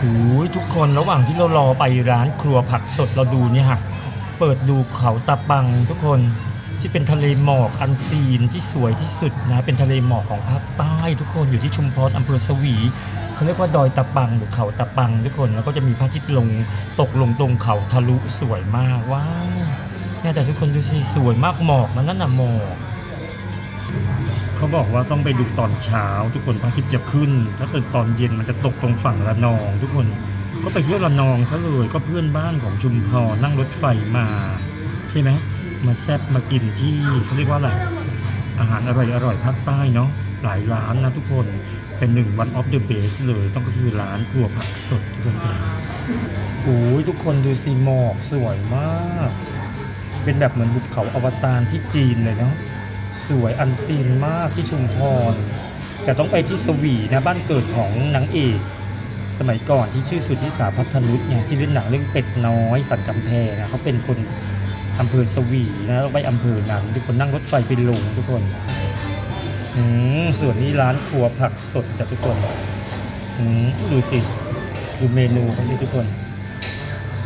โอ้ยทุกคนระหว่างที่เรารอไปร้านครัวผักสดเราดูเนี่ยค่ะเปิดดูเขาตะปังทุกคนที่เป็นทะเลหมอกอันซีนที่สวยที่สุดนะเป็นทะเลหมอกของภาคใต้ทุกคนอยู่ที่ชุมพรอำเภอสวีเขาเรียกว่าดอยตะปังหรือเขาตะปังทุกคนแล้วก็จะมีพระอาทิตย์ลงตกลงตรงเขาทะลุสวยมากว้าวเนี่ยแต่ทุกคนดูสิสวยมากหมอกมันนั่นน่ะหมอก เขาบอกว่าต้องไปดูตอนเช้า ทุกคนพระอาทิตย์จะขึ้น ถ้าตื่นตอนเย็นมันจะตกตรงฝั่งระนอง ทุกคนก็ไปเที่ยวระนองซะเลยก็เพื่อนบ้านของชุมพรนั่งรถไฟมา ใช่ไหมมาแซ่บมากินที่เขาเรียกว่าอะไรอาหารอร่อยอร่อยภาคใต้เนาะหลายร้านนะทุกคนเป็นหนึ่งวันออฟเดอะเบสเลยต้องก็คือร้านครัวผักสดทุกคนจ้ะโอ้ยทุกคนดูสิหมอกสวยมาก เป็นแบบเหมือนหุบเขาอวตารที่จีนเลยเนาะ สวยอันซีนมากที่ชุมพร แต่ต้องไปที่สวีนะบ้านเกิดของนางเอกสมัยก่อนที่ชื่อสุทธิสาพัฒนุษเนี่ยที่เล่นหนังเรื่องเป็ดน้อยสันกำแพงนะเขาเป็นคนอำเภอสวีนะต้องไปอำเภอนั้นทุกคนนั่งรถไฟไปลงทุกคนอืมส่วนนี้ร้านครัวผักสดจ้ะทุกคนอืมดูสิดูเมนูเขาสิทุกคน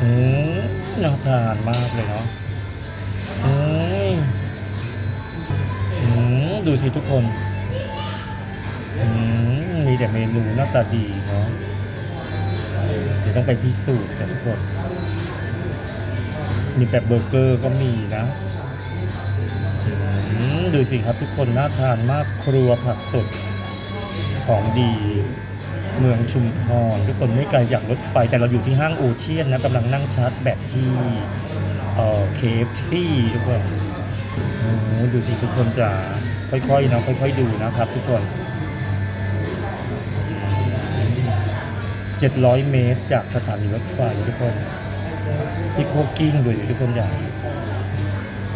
อืมน่าทานมากเลยเนาะ ดูสิทุกคนมีแต่เมนูหน้าตาดีเนาะเดี๋ยวต้องไปพิสูจน์จ้ะทุกคน มีแบบเบอร์เกอร์ก็มีนะดูสิครับทุกคนน่าทานมากครัวผักสดของดี เมืองชุมพรทุกคนไม่ไกลจากรถไฟแต่เราอยู่ที่ห้างโอเชียนนะกำลังนั่งชาร์จแบตที่เอ่อ KFC ทุกคนโอ้ดูสิทุกคนจะ ค่อยๆเนาะค่อย ๆ ดูนะครับ ทุกคน 700 เมตร จากสถานีรถไฟทุกคนนี่โคกิ้งด้วยทุกคนอย่าง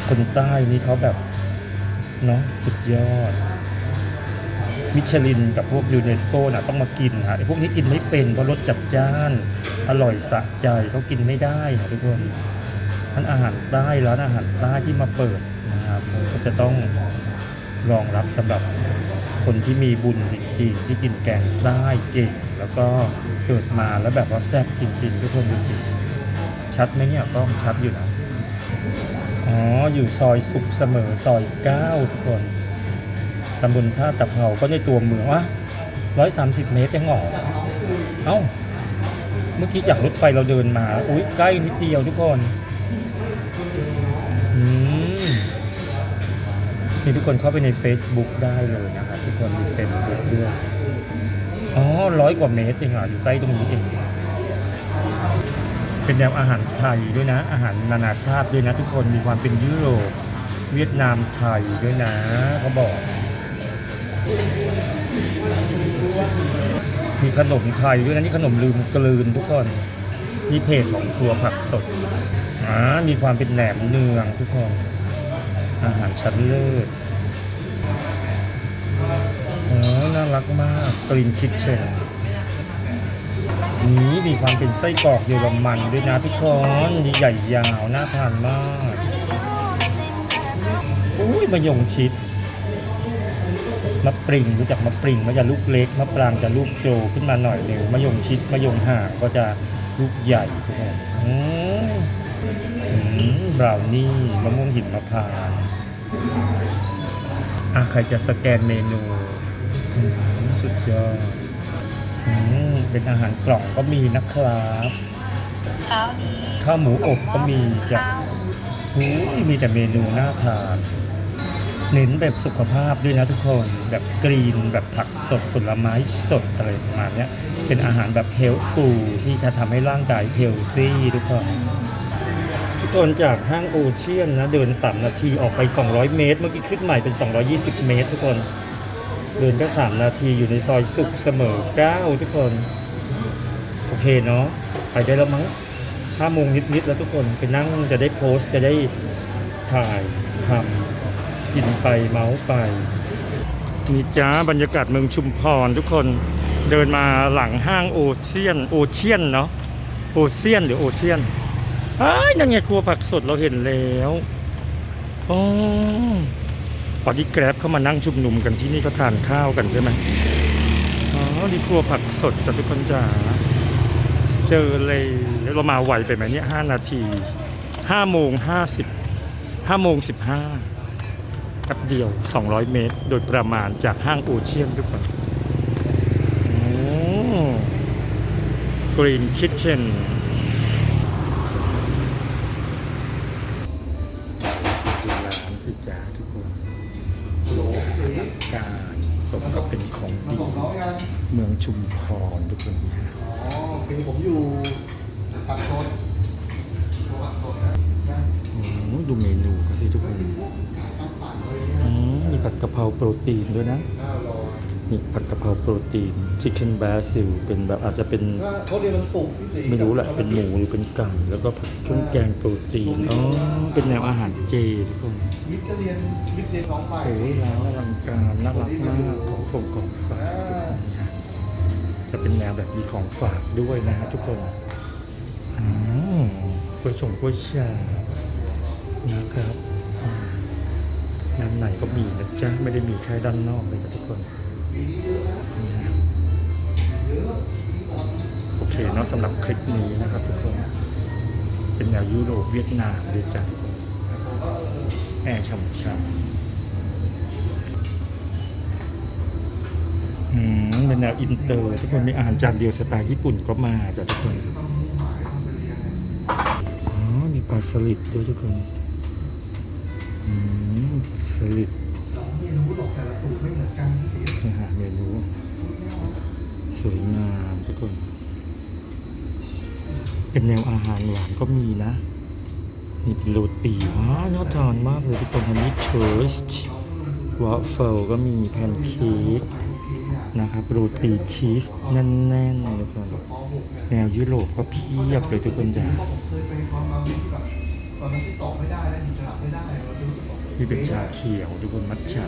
คนใต้นี่เขาแบบ เนาะสุดยอด มิชลินกับพวกยูเนสโกนะต้องมากินฮะไอ้พวกนี้กินไม่เป็นเพราะรสจัดจ้าน อร่อยสะใจเขากินไม่ได้ค่ะทุกคนท่านอาหารใต้ร้านอาหารใต้ที่มาเปิดนะครับก็จะต้อง รองรับสำหรับคนที่มีบุญจริงๆ ที่กินแกงใต้เก่ง แล้วก็เกิดมาแล้วแบบว่าแซ่บจริง ๆ ทุกคนดูสิ ชัดไหมเนี่ยก็ชัดอยู่นะ อ๋อ อยู่ซอยสุขเสมอซอยเก้าทุกคนตำบลท่าตะเภาก็ในตัวเมืองวะร้อยสามสิบเมตรเองเหรอเอ้า เมื่อกี้จากรถไฟเราเดินมา อุ้ยใกล้นิดเดียวทุกคน นี่ทุกคนเข้าไปใน Facebook ได้เลยนะครับทุกคนมี Facebook ด้วยอ๋อร้อยกว่าเมตรเองเหรออยู่ใกล้ตรงนี้เองเป็นแนวอาหารไทยด้วยนะ อาหารนานาชาติด้วยนะ ทุกคนมีความเป็นยุโรปเวียดนามไทยด้วยนะเขาบอก มีขนมไทยด้วยนะนี่ขนมลืมกลืนทุกคนนี่เพจของครัวผักสดอ่ามีความเป็นแหนมเนืองทุกคน อาหารชั้นเลิศโอ้น่ารักมากกรีนคิทเชนนี้มีความเป็นไส้กรอกเยอรมันด้วยนะทุกคนนี่ใหญ่ยาวน่าทานมากอุ้ยมะยงชิดมะปริงรู้จักมะปริงมันจะลูกเล็กมะปรางจะลูกโจขึ้นมาหน่อยหนึ่งมะยงชิดมะยงห่างก็จะลูกใหญ่ทุกคนอืม บราวนี่มะม่วงหินมะพร้าวอะใครจะสแกนเมนูอืมสุดยอดอืมเป็นอาหารกล่องก็มีนะครับ เช้านี้ข้าวหมูอบก็มีจ้ะข้าวหูยมีแต่เมนูน่าทานเน้นแบบสุขภาพด้วยนะทุกคนแบบกรีนแบบผักสดผลไม้สดอะไรประมาณเนี้ยเป็นอาหารแบบเฮลฟูที่จะทำให้ร่างกายเฮลซี่ทุกคน ทุกคนจากห้างโอเชียนนะเดิน 3 นาทีออกไป 200 เมตร เมื่อกี้ขึ้นใหม่เป็น 220 เมตร ทุกคน เดินแค่3นาทีอยู่ในซอยสุขเสมอ9ทุกคน โอเคเนาะไปได้แล้วมั้งห้าโมงนิดๆแล้วทุกคนไปนั่งจะได้โพสจะได้ถ่ายทำกินไปเมาส์ไปนี่จ้าบรรยากาศเมืองชุมพรทุกคนเดินมาหลังห้างโอเชียนโอเชียนเนาะโอเชียนหรือโอเชียน อ้ายนั่นไงครัวผักสดเราเห็นแล้วอ๋อพอดีแกร็บเข้ามานั่งชุมนุมกันที่นี่ก็ทานข้าวกันใช่ไหมอ๋อนี่ครัวผักสดจ้ะทุกคนจ้าเจอเลยเรามาไวไปไหมเนี่ยห้านาทีห้าโมงห้าสิบห้าโมงสิบห้าแป๊บเดียว 200 เมตร โดยประมาณจากห้างโอเชียนทุกคนกรีนคิทเช่น เมืองชุมพรทุกคนนะอ๋อคือผมอยู่ปักโซนตัวปักโซนนะนะโอ้โหดูเมนูก็สิทุกคนตั้งปั่นเลยอืเนี่ยมมีผัดกะเพราโปรตีนด้วยนะข้าวรอนี่ผัดกะเพราโปรตีนชิคเก้นบาซิลเป็นแบบอาจจะเป็นก็เขาเรียนมันสุกพี่สีไม่รู้แหละเป็นหมูหรือเป็นไก่แล้วก็ผัดเครื่องแกงโปรตีนอ๋อเป็นแนวอาหารเจทุกคนวิทย์ก็เรียนวิทย์เรียนน้องใหม่โอ้ยร้านอลังการน่ารักมากของฝงของฝากทุกคนนี่ฮะ จะเป็นแนวแบบมีของฝากด้วยนะฮะทุกคนกล้วยชงกล้วยชานะครับด้านในก็มีนะจ๊ะไม่ได้มีแค่ด้านนอกเลยจ้ะทุกคนโอเคเนาะสำหรับคลิปนี้นะครับทุกคน เป็นแนวยุโรปเวียดนามด้วยจ้ะแอร์ช่ำๆอืม เป็นแนวอินเตอร์ ทุกคนมีอาหารจานเดียวสไตล์ญี่ปุ่นก็มาจ้ะทุกคนอ๋อมีปลาสลิดด้วยทุกคนอืมสลิดไม่รู้หรอกแต่ละสูตรไม่เหมือนกันพี่สีนี่ฮะเมนูสวยงามทุกคน เป็นแนวอาหารหวานก็มีนะ นี่เป็นโรตีว้าน่าทานมากเลยทุกคนอันนี้เทอร์สวอฟเฟิลก็มีแพนเค้ก นะครับโรตีชีสแน่นๆทุกคนป .6 เนี่ยแนวยุโรปก็เพียบเลยทุกคนจ้ะเพราะผมเคยไปตอนมาวิทย์ที่แบบตอนนั้นที่ตอบไม่ได้แล้วหยิบฉลากไม่ได้เป็นชาเขียวทุกคนมัทฉะ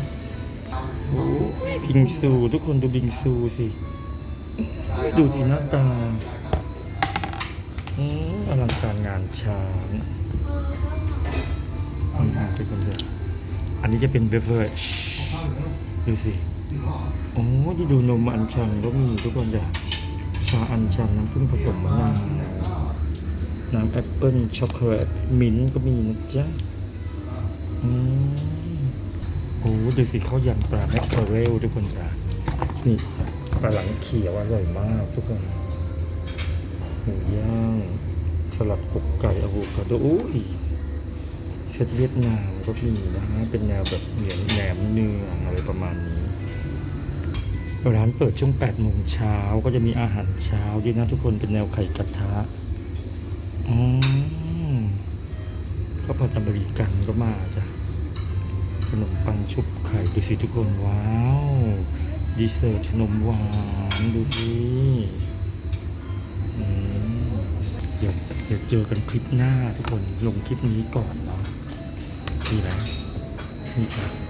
โอ้บิงซู ทุกคนดูบิงซูสิดูสิหน้าตาอืมอลังการงานช้างทุกคนจ้ะอันนี้จะเป็นเบเวอร์ดูสิ โอ้ที่ดูนมอัญชันก็มีทุกคนจ้ะชาอัญชันน้ำผึ้งผสมมะนาวน้ำแอปเปิ้ลช็อกโกแลตมิ้นก็มีนะจ๊ะอืมโอ้ดูสิข้าวยำปลาแมคเคอเรลทุกคนจ้ะนี่ปลาหลังเขียวอร่อยมากทุกคนหมูย่างสลัดอกไก่อะโวคาโดอ้ยเซตเวียดนามก็มีนะฮะเป็นแนวแบบเหนียวแหนมเนื้ออะไรประมาณนี้ ร้านเปิดช่วง8โมงเช้าก็จะมีอาหารเช้าด้วยนะทุกคนเป็นแนวไข่กระทะอ๋อข้าวผัดอเมริกันก็มาจ้ะขนมปังชุบไข่ดูสิทุกคนว้าวดีเซอร์ขนมหวานดูสิเดี๋ยวเดี๋ยวเจอกันคลิปหน้าทุกคนลงคลิปนี้ก่อนเนาะดีไหมนี่ครับ